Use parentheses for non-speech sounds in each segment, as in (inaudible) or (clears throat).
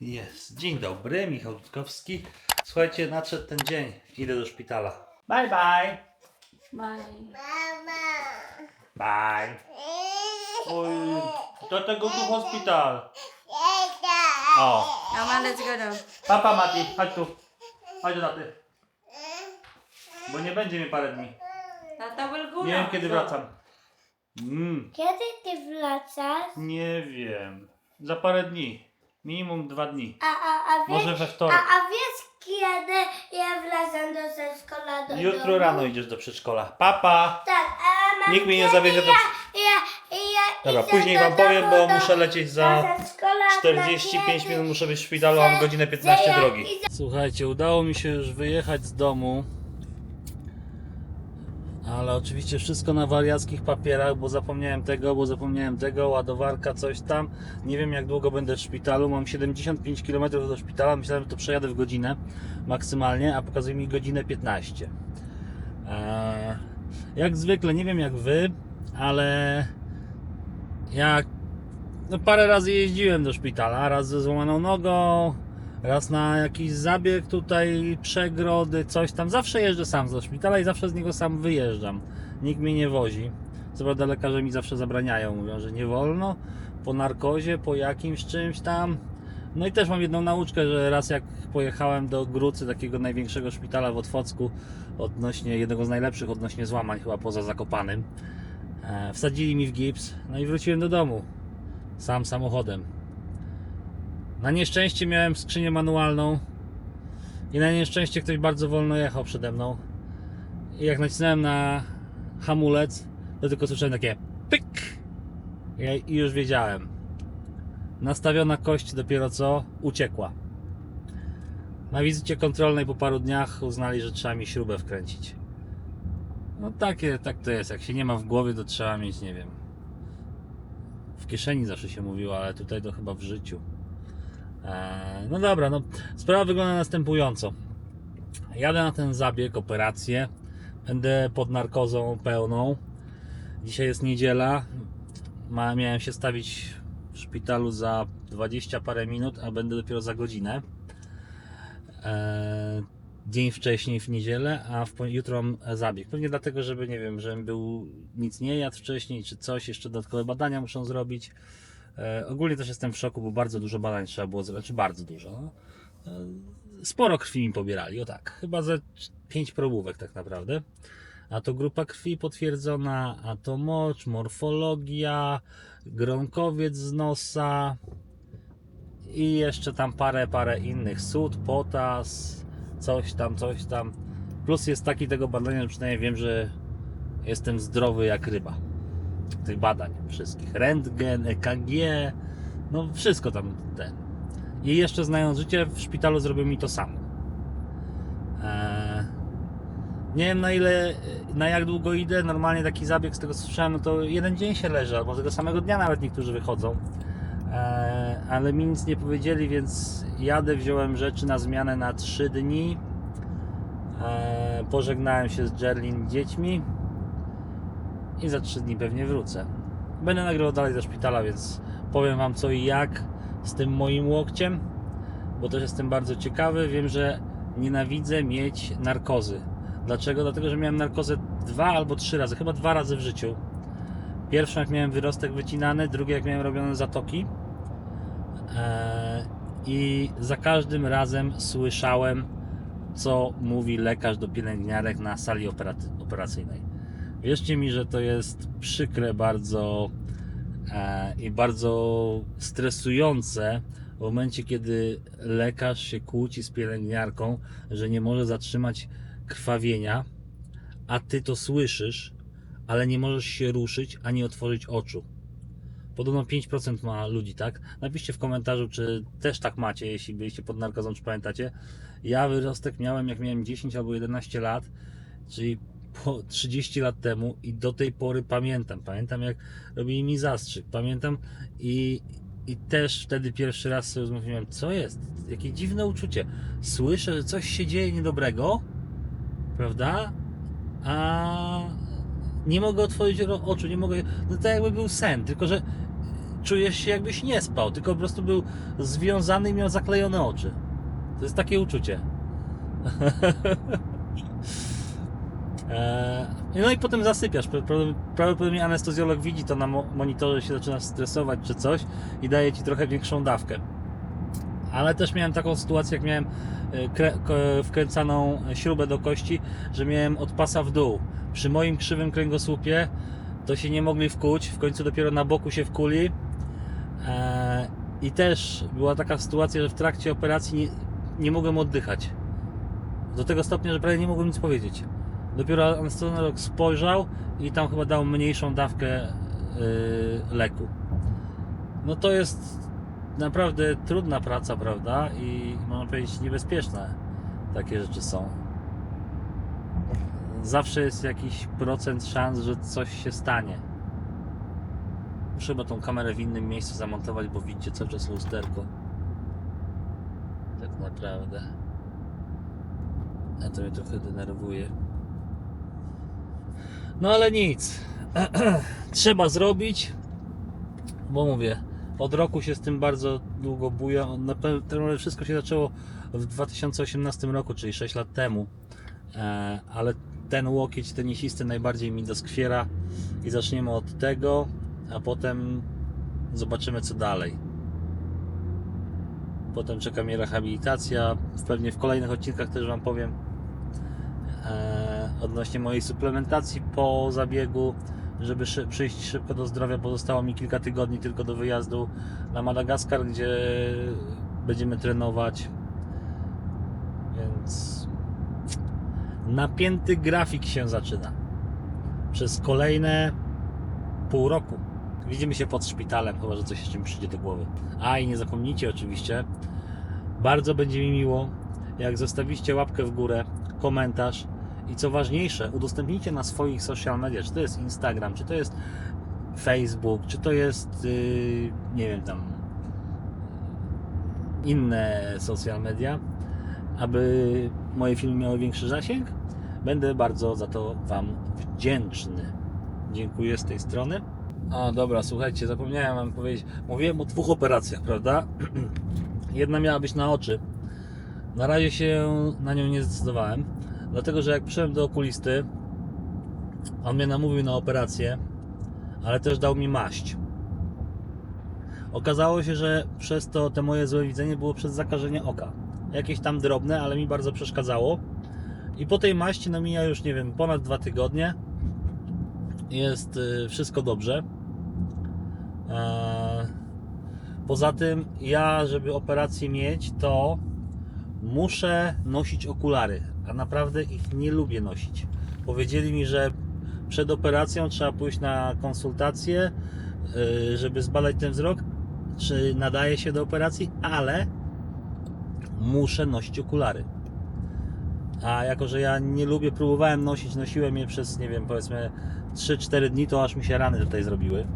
Jest. Dzień dobry, Michał Dudkowski. Słuchajcie, nadszedł ten dzień. Idę do szpitala. Bye bye. Bye. Bye. Oj, do tego tu hospital. O, Mama, let's go now. papa Mati, chodź tu. Chodź do taty. Bo nie będzie mi parę dni. Tata will go Nie wiem now. kiedy wracam. Mm, Kiedy ty wracasz? nie wiem. Za parę dni. Minimum dwa dni. A, a, a, wiesz, Może we a, wtorek. a wiesz kiedy ja wracam do przedszkola do Jutro domu? rano idziesz do przedszkola. Papa! Tak, a mam Nikt mnie nie kiedy zawiezie do... Ja, ja, ja Dobra, idę później do wam powiem, domu bo do- muszę lecieć za do przedszkola 45 dla minut, muszę być w szpitalu, a mam godzinę 15 Ja drogi. Słuchajcie, udało mi się już wyjechać z domu. Ale oczywiście wszystko na wariackich papierach, bo zapomniałem tego, bo zapomniałem tego, ładowarka, coś tam. Nie wiem jak długo będę w szpitalu. Mam 75 km do szpitala. Myślałem, że to przejadę w godzinę maksymalnie, a pokazuje mi godzinę 15. Eee, jak zwykle, nie wiem jak wy, ale jak no parę razy jeździłem do szpitala, raz ze złamaną nogą, raz na jakiś zabieg tutaj, przegrody, coś tam. Zawsze jeżdżę sam do szpitala i zawsze z niego sam wyjeżdżam. Nikt mnie nie wozi. Co prawda lekarze mi zawsze zabraniają, mówią, że nie wolno, po narkozie, po jakimś czymś tam. No i też mam jedną nauczkę, że raz jak pojechałem do Grucy, takiego największego szpitala w Otwocku, odnośnie jednego z najlepszych odnośnie złamań, chyba poza Zakopanym, e, wsadzili mi w gips, no i wróciłem do domu sam samochodem. Na nieszczęście miałem skrzynię manualną i na nieszczęście ktoś bardzo wolno jechał przede mną. I jak nacisnąłem na hamulec, to tylko słyszałem takie pyk i już wiedziałem. Nastawiona kość dopiero co uciekła. Na wizycie kontrolnej po paru dniach uznali, że trzeba mi śrubę wkręcić. No takie, tak to jest. Jak się nie ma w głowie, to trzeba mieć, nie wiem, w kieszeni zawsze się mówiło, ale tutaj to chyba w życiu. Eee, no dobra, no sprawa wygląda następująco. Jadę na ten zabieg, operację. Będę pod narkozą pełną. Dzisiaj jest niedziela. Ma, miałem się stawić w szpitalu za 20 parę minut, a będę dopiero za godzinę. Eee, dzień wcześniej w niedzielę, a w, jutro zabieg. Pewnie dlatego, żeby nie wiem, żebym był nic nie jadł wcześniej, czy coś, jeszcze dodatkowe badania muszą zrobić. E, ogólnie też jestem w szoku, bo bardzo dużo badań trzeba było zrobić, czy bardzo dużo. No. E, sporo krwi mi pobierali, o tak, chyba ze 5 probówek tak naprawdę. A to grupa krwi potwierdzona, a to mocz, morfologia, gronkowiec z nosa i jeszcze tam parę, parę innych, sód, potas, coś tam, coś tam. Plus jest taki tego badania, że przynajmniej wiem, że jestem zdrowy jak ryba. Tych badań wszystkich. Rentgen, EKG, no wszystko tam ten. I jeszcze znając życie, w szpitalu zrobił mi to samo. Eee, nie wiem na ile, na jak długo idę. Normalnie taki zabieg, z tego co słyszałem, no to jeden dzień się leży, albo tego samego dnia nawet niektórzy wychodzą. Eee, ale mi nic nie powiedzieli, więc jadę, wziąłem rzeczy na zmianę na 3 dni. Eee, pożegnałem się z Jerlin dziećmi i za 3 dni pewnie wrócę. Będę nagrywał dalej ze szpitala, więc powiem Wam co i jak z tym moim łokciem, bo też jestem bardzo ciekawy. Wiem, że nienawidzę mieć narkozy. Dlaczego? Dlatego, że miałem narkozę dwa albo trzy razy, chyba dwa razy w życiu. Pierwszą jak miałem wyrostek wycinany, drugie jak miałem robione zatoki. Eee, I za każdym razem słyszałem, co mówi lekarz do pielęgniarek na sali operacyjnej. Wierzcie mi, że to jest przykre bardzo e, i bardzo stresujące w momencie, kiedy lekarz się kłóci z pielęgniarką, że nie może zatrzymać krwawienia, a ty to słyszysz, ale nie możesz się ruszyć ani otworzyć oczu. Podobno 5% ma ludzi, tak? Napiszcie w komentarzu, czy też tak macie, jeśli byliście pod narkozą, czy pamiętacie. Ja wyrostek miałem, jak miałem 10 albo 11 lat, czyli po 30 lat temu i do tej pory pamiętam. Pamiętam jak robili mi zastrzyk. Pamiętam i, i też wtedy pierwszy raz sobie mówiłem, co jest? Jakie dziwne uczucie. Słyszę, że coś się dzieje niedobrego, prawda? A nie mogę otworzyć oczu, nie mogę. No to jakby był sen, tylko że czujesz się jakbyś nie spał, tylko po prostu był związany i miał zaklejone oczy. To jest takie uczucie. (laughs) Eee, No i potem zasypiasz. Pra- pra- Prawdopodobnie anestezjolog widzi to na mo- monitorze, się zaczyna stresować czy coś i daje ci trochę większą dawkę. Ale też miałem taką sytuację, jak miałem e, wkręcaną śrubę do kości, że miałem od pasa w dół. Przy moim krzywym kręgosłupie to się nie mogli wkuć, w końcu dopiero na boku się wkuli. Eee, I też była taka sytuacja, że w trakcie operacji nie, nie mogłem oddychać. Do tego stopnia, że prawie nie mogłem nic powiedzieć. Dopiero anestezjolog spojrzał i tam chyba dał mniejszą dawkę yy, leku. No to jest naprawdę trudna praca, prawda? I można powiedzieć niebezpieczne takie rzeczy są. Zawsze jest jakiś procent szans, że coś się stanie. Chyba tą kamerę w innym miejscu zamontować, bo widzicie cały czas lusterko. Tak naprawdę. A to mnie trochę denerwuje. No ale nic. (clears throat) Trzeba zrobić. Bo mówię, od roku się z tym bardzo długo buja. Na pewno wszystko się zaczęło w 2018 roku, czyli 6 lat temu. E, ale ten łokieć tenisisty najbardziej mi doskwiera i zaczniemy od tego, a potem zobaczymy co dalej. Potem czeka mnie rehabilitacja. Pewnie w kolejnych odcinkach też Wam powiem e, odnośnie mojej suplementacji po zabiegu, żeby szy- przyjść szybko do zdrowia. Pozostało mi kilka tygodni tylko do wyjazdu na Madagaskar, gdzie będziemy trenować. Więc napięty grafik się zaczyna. Przez kolejne pół roku. Widzimy się pod szpitalem, chyba że coś jeszcze mi przyjdzie do głowy. A i nie zapomnijcie oczywiście, bardzo będzie mi miło, jak zostawicie łapkę w górę, komentarz i co ważniejsze, udostępnijcie na swoich social media, czy to jest Instagram, czy to jest Facebook, czy to jest, yy, nie wiem, tam inne social media, aby moje filmy miały większy zasięg. Będę bardzo za to Wam wdzięczny. Dziękuję z tej strony. A dobra, słuchajcie, zapomniałem Wam powiedzieć. Mówiłem o dwóch operacjach, prawda? (clears throat) Jedna miała być na oczy. Na razie się na nią nie zdecydowałem, dlatego że jak przyszedłem do okulisty, on mnie namówił na operację, ale też dał mi maść. Okazało się, że przez to te moje złe widzenie było przez zakażenie oka. Jakieś tam drobne, ale mi bardzo przeszkadzało. I po tej maści no mija już, nie wiem, ponad dwa tygodnie. Jest y, wszystko dobrze. Eee, Poza tym, ja, żeby operację mieć, to muszę nosić okulary, a naprawdę ich nie lubię nosić. Powiedzieli mi, że przed operacją trzeba pójść na konsultację, yy, żeby zbadać ten wzrok, czy nadaje się do operacji, ale muszę nosić okulary. A jako, że ja nie lubię, próbowałem nosić, nosiłem je przez, nie wiem, powiedzmy 3-4 dni, to aż mi się rany tutaj zrobiły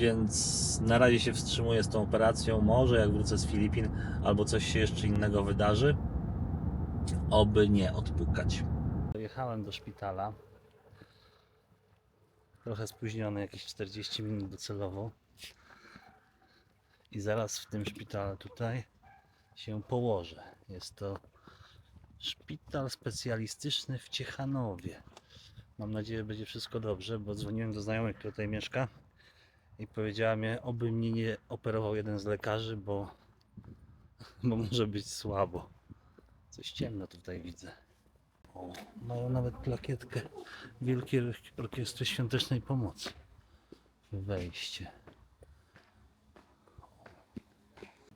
więc na razie się wstrzymuję z tą operacją. Może jak wrócę z Filipin albo coś się jeszcze innego wydarzy, oby nie odpukać. Dojechałem do szpitala. Trochę spóźniony, jakieś 40 minut docelowo. I zaraz w tym szpitale tutaj się położę. Jest to szpital specjalistyczny w Ciechanowie. Mam nadzieję, że będzie wszystko dobrze, bo dzwoniłem do znajomych, który tutaj mieszka i powiedziała mi, oby mnie nie operował jeden z lekarzy, bo, (laughs) bo może być słabo. Coś ciemno tutaj widzę. O, mają nawet plakietkę Wielkiej Orkiestry Świątecznej Pomocy. Wejście.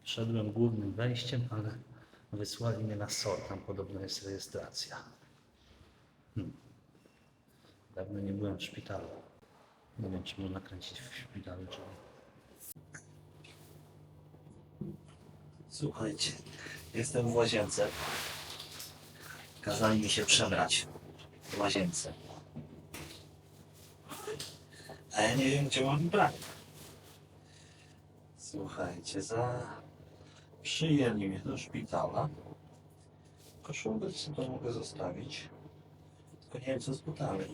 Szedłem głównym wejściem, ale wysłali mnie na SOR. Tam podobno jest rejestracja. Hmm. Dawno nie byłem w szpitalu. Nie wiem, czy można kręcić w szpitalu, czy. Słuchajcie, jestem w łazience. Kazali mi się przebrać w łazience. A ja nie wiem, gdzie mam brać. Słuchajcie, za... Przyjęli mnie do szpitala. Koszulkę sobie mogę zostawić. Tylko nie wiem, co z butami.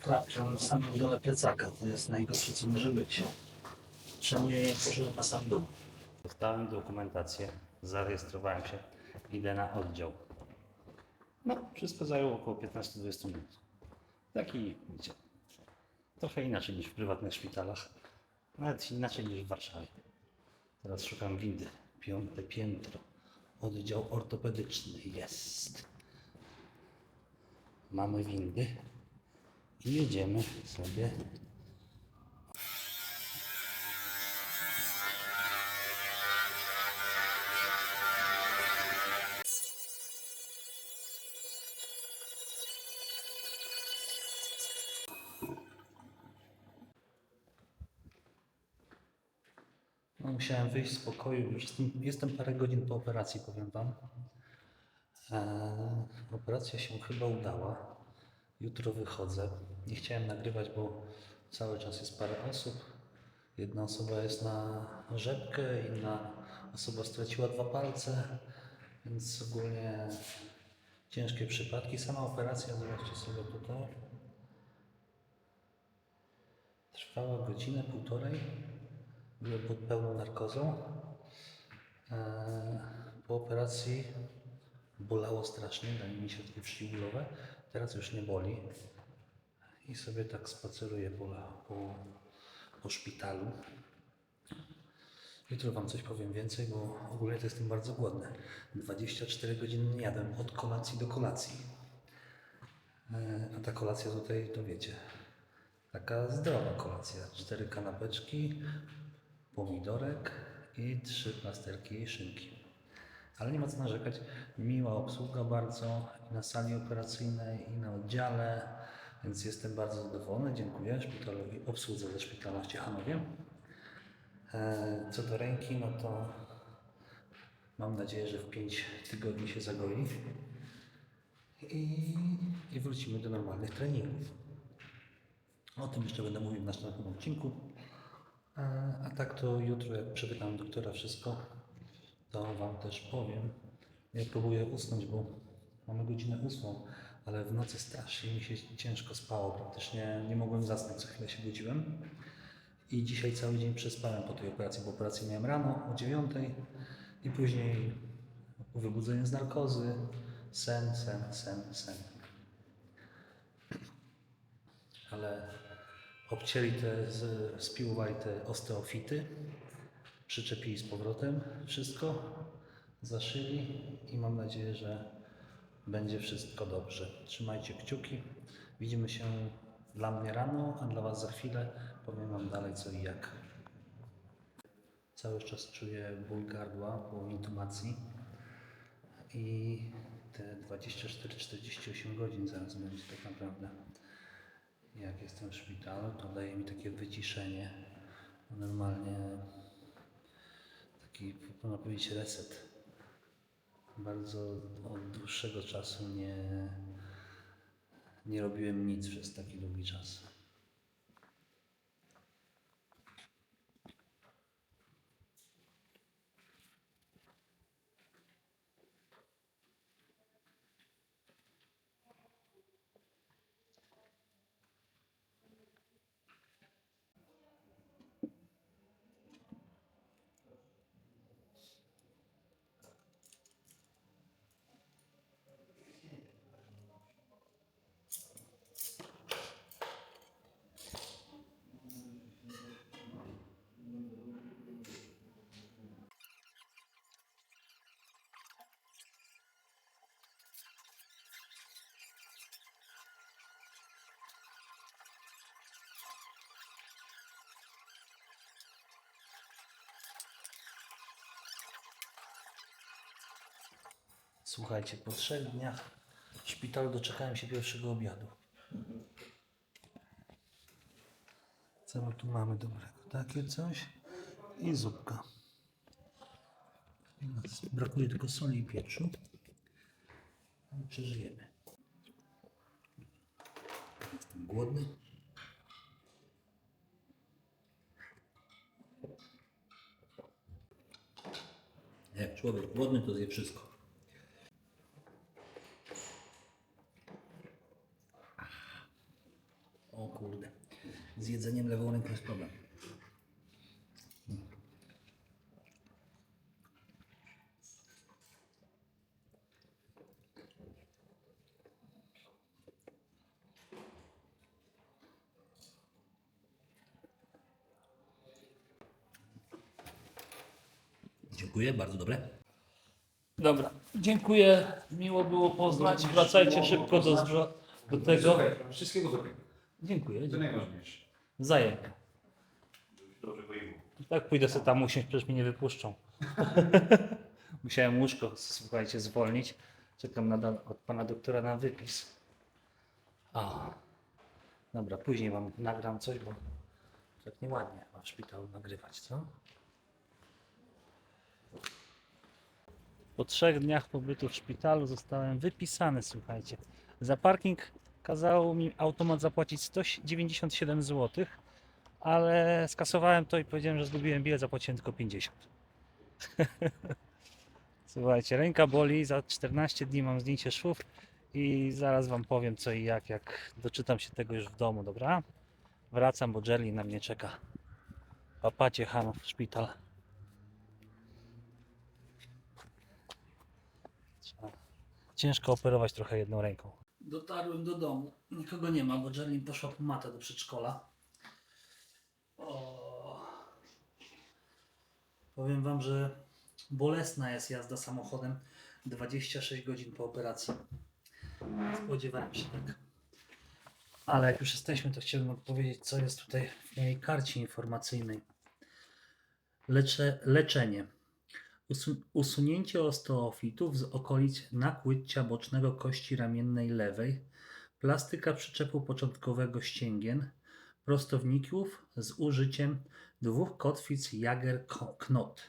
Klapkę na samym dole plecaka. To jest najgorsze, co może być. Czemu nie poszedłem na sam dół? Dostałem dokumentację, zarejestrowałem się, idę na oddział. No, wszystko zajęło około 15-20 minut. Taki, wiecie, trochę inaczej niż w prywatnych szpitalach. Nawet inaczej niż w Warszawie. Teraz szukam windy. Piąte piętro. Oddział ortopedyczny jest. Mamy windy i jedziemy sobie. No, musiałem wyjść z pokoju. Już jestem, jestem parę godzin po operacji, powiem Wam. Eee, operacja się chyba udała. Jutro wychodzę. Nie chciałem nagrywać, bo cały czas jest parę osób. Jedna osoba jest na rzepkę, inna osoba straciła dwa palce, więc ogólnie ciężkie przypadki. Sama operacja, zobaczcie sobie tutaj, trwała godzinę, półtorej. Byłem pod pełną narkozą. Eee, Po operacji bolało strasznie, dali mi takie przeciwbólowe. Teraz już nie boli. I sobie tak spaceruję po, po, po szpitalu. Jutro Wam coś powiem więcej, bo ogólnie to jestem bardzo głodny. 24 godziny jadłem od kolacji do kolacji. E, A ta kolacja tutaj, to wiecie, taka zdrowa kolacja. Cztery kanapeczki, pomidorek i trzy plasterki szynki. Ale nie ma co narzekać. Miła obsługa bardzo i na sali operacyjnej, i na oddziale, więc jestem bardzo zadowolony. Dziękuję szpitalowi, obsłudze ze szpitala w Ciechanowie. E, Co do ręki, no to mam nadzieję, że w 5 tygodni się zagoi i, i wrócimy do normalnych treningów. O tym jeszcze będę mówił w następnym odcinku. A, a tak to jutro, jak przepytam doktora wszystko, to Wam też powiem. Ja próbuję usnąć, bo mamy godzinę ósmą, ale w nocy strasznie mi się ciężko spało. Praktycznie nie mogłem zasnąć, co chwilę się budziłem. I dzisiaj cały dzień przespałem po tej operacji, bo operację miałem rano o dziewiątej i później wybudzenie z narkozy, sen, sen, sen, sen. Ale obcięli te, spiłowali te osteofity, przyczepili z powrotem wszystko, zaszyli i mam nadzieję, że będzie wszystko dobrze. Trzymajcie kciuki. Widzimy się dla mnie rano, a dla Was za chwilę. Powiem Wam dalej co i jak. Cały czas czuję ból gardła po intubacji i te 24-48 godzin zaraz będzie tak naprawdę. Jak jestem w szpitalu, to daje mi takie wyciszenie. Normalnie taki, można powiedzieć, reset. Bardzo od dłuższego czasu nie, nie robiłem nic przez taki długi czas. Słuchajcie, po trzech dniach w szpitalu doczekałem się pierwszego obiadu. Co my tu mamy dobrego? Takie coś i zupka. Brakuje tylko soli i pieprzu. Ale Przeżyjemy. Głodny. Jak człowiek głodny, to zje wszystko. O, jedzeniem lewą ręką jest problem. Dziękuję, bardzo dobre. Dobra, dziękuję. Miło było poznać. Wracajcie szybko do, do tego. Słuchaj, wszystkiego dobrego. Dziękuję. To najważniejsze. Wzajemnie. Dobrego i Tak pójdę sobie tam usiąść, przecież mnie nie wypuszczą. (laughs) Musiałem łóżko, słuchajcie, zwolnić. Czekam nadal od pana doktora na wypis. O. Dobra, później wam nagram coś, bo tak nieładnie ma w szpitalu nagrywać, co? Po trzech dniach pobytu w szpitalu zostałem wypisany, słuchajcie. Za parking kazało mi automat zapłacić 197 zł, ale skasowałem to i powiedziałem, że zgubiłem bilet, zapłaciłem tylko 50. (laughs) Słuchajcie, ręka boli, za 14 dni mam zdjęcie szwów i zaraz wam powiem co i jak, jak doczytam się tego już w domu, dobra? Wracam, bo Jerry na mnie czeka. Papacie Hanów, szpital. Ciężko operować trochę jedną ręką. Dotarłem do domu. Nikogo nie ma, bo Jerlin poszła po matę do przedszkola. O. Powiem Wam, że bolesna jest jazda samochodem 26 godzin po operacji. Spodziewałem się tak. Ale jak już jesteśmy, to chciałbym odpowiedzieć, co jest tutaj w mojej karcie informacyjnej. Lecze, leczenie. Usu, usunięcie osteofitów z okolic nakłycia bocznego kości ramiennej lewej, plastyka przyczepu początkowego ścięgien, prostowników z użyciem dwóch kotwic Jager Knot.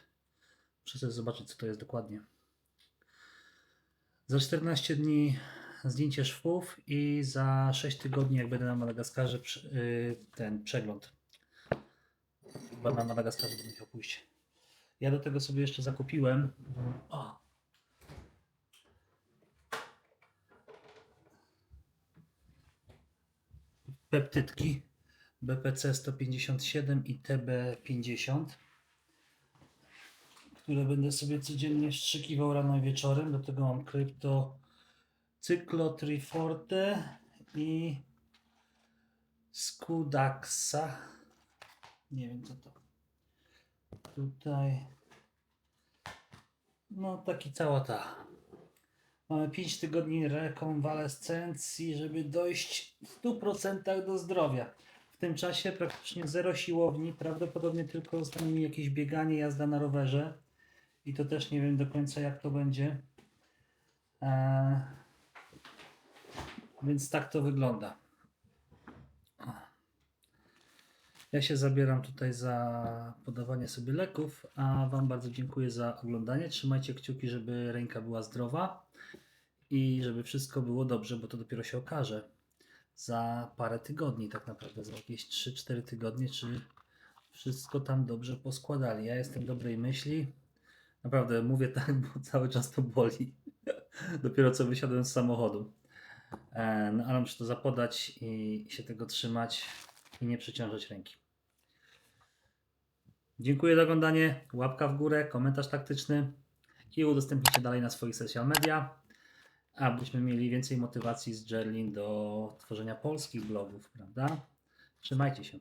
Muszę zobaczyć, co to jest dokładnie. Za 14 dni zdjęcie szwów i za 6 tygodni, jak będę na Madagaskarze, yy, ten przegląd. Chyba na Madagaskarze będę musiał pójść. Ja do tego sobie jeszcze zakupiłem. O. Peptytki BPC 157 i TB50, które będę sobie codziennie wstrzykiwał rano i wieczorem. Do tego mam krypto Cyclotriforte i Skudaxa. Nie wiem co to. Tutaj. No taki cała ta. Mamy 5 tygodni rekonwalescencji, żeby dojść w 100% do zdrowia. W tym czasie praktycznie zero siłowni, prawdopodobnie tylko zostanie mi jakieś bieganie, jazda na rowerze. I to też nie wiem do końca jak to będzie. Eee, więc tak to wygląda. Ja się zabieram tutaj za podawanie sobie leków, a Wam bardzo dziękuję za oglądanie. Trzymajcie kciuki, żeby ręka była zdrowa i żeby wszystko było dobrze, bo to dopiero się okaże za parę tygodni, tak naprawdę, za jakieś 3-4 tygodnie, czy wszystko tam dobrze poskładali. Ja jestem dobrej myśli. Naprawdę mówię tak, bo (laughs) cały czas to boli. (laughs) dopiero co wysiadłem z samochodu. E, No ale muszę to zapodać i się tego trzymać i nie przeciążać ręki. Dziękuję za oglądanie. Łapka w górę, komentarz taktyczny i udostępnijcie dalej na swoich social media, abyśmy mieli więcej motywacji z Jerlin do tworzenia polskich blogów, prawda? Trzymajcie się.